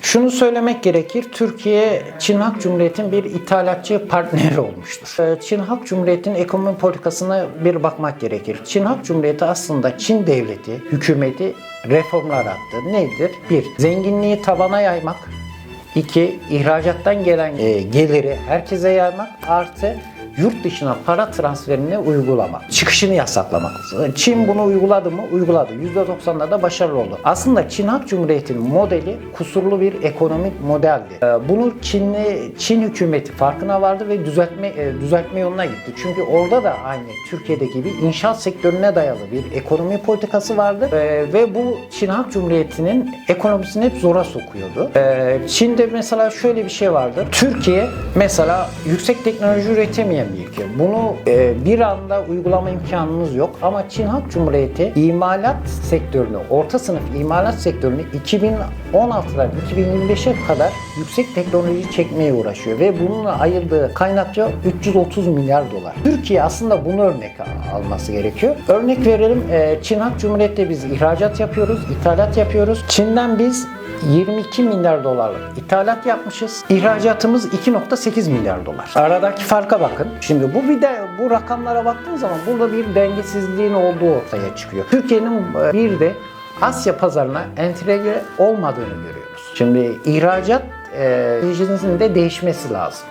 Şunu söylemek gerekir, Türkiye Çin Halk Cumhuriyeti'nin bir ithalatçı partneri olmuştur. Ee, Çin Halk Cumhuriyeti'nin ekonomi politikasına bir bakmak gerekir. Çin Halk Cumhuriyeti aslında Çin devleti, hükümeti reformlar attı. Nedir? Bir, zenginliği tabana yaymak. İki, ihracattan gelen e, geliri herkese yaymak. Artı yurt dışına para transferini uygulamak. Çıkışını yasaklamak. Çin bunu uyguladı mı? Uyguladı. %90'da da başarılı oldu. Aslında Çin Halk Cumhuriyeti'nin modeli kusurlu bir ekonomik modeldi. Ee, Bunu Çinli Çin hükümeti farkına vardı ve düzeltme e, düzeltme yoluna gitti. Çünkü orada da aynı Türkiye'deki gibi inşaat sektörüne dayalı bir ekonomi politikası vardı Ee, ve bu Çin Halk Cumhuriyeti'nin ekonomisini hep zora sokuyordu. Ee, Çin'de mesela şöyle bir şey vardı. Türkiye mesela yüksek teknoloji üretemeyen bir ülke. Bunu e, bir anda uygulama imkanımız yok ama Çin Halk Cumhuriyeti imalat sektörünü, orta sınıf imalat sektörünü 2016'dan 2025'e kadar yüksek teknoloji çekmeye uğraşıyor ve bununla ayırdığı kaynakça 330 milyar dolar. Türkiye aslında bunu örnek al- alması gerekiyor. Örnek verelim e, Çin Halk Cumhuriyeti'nde biz ihracat yapıyoruz, ithalat yapıyoruz. Çin'den biz 22 milyar dolarlık ithalat yapmışız. İhracatımız 2.8 milyar dolar. Aradaki farka bakın. Şimdi bu bir de bu rakamlara baktığınız zaman burada bir dengesizliğin olduğu ortaya çıkıyor. Türkiye'nin e, bir de Asya pazarına entegre olmadığını görüyoruz. Şimdi ihracat stratejisinin de değişmesi lazım.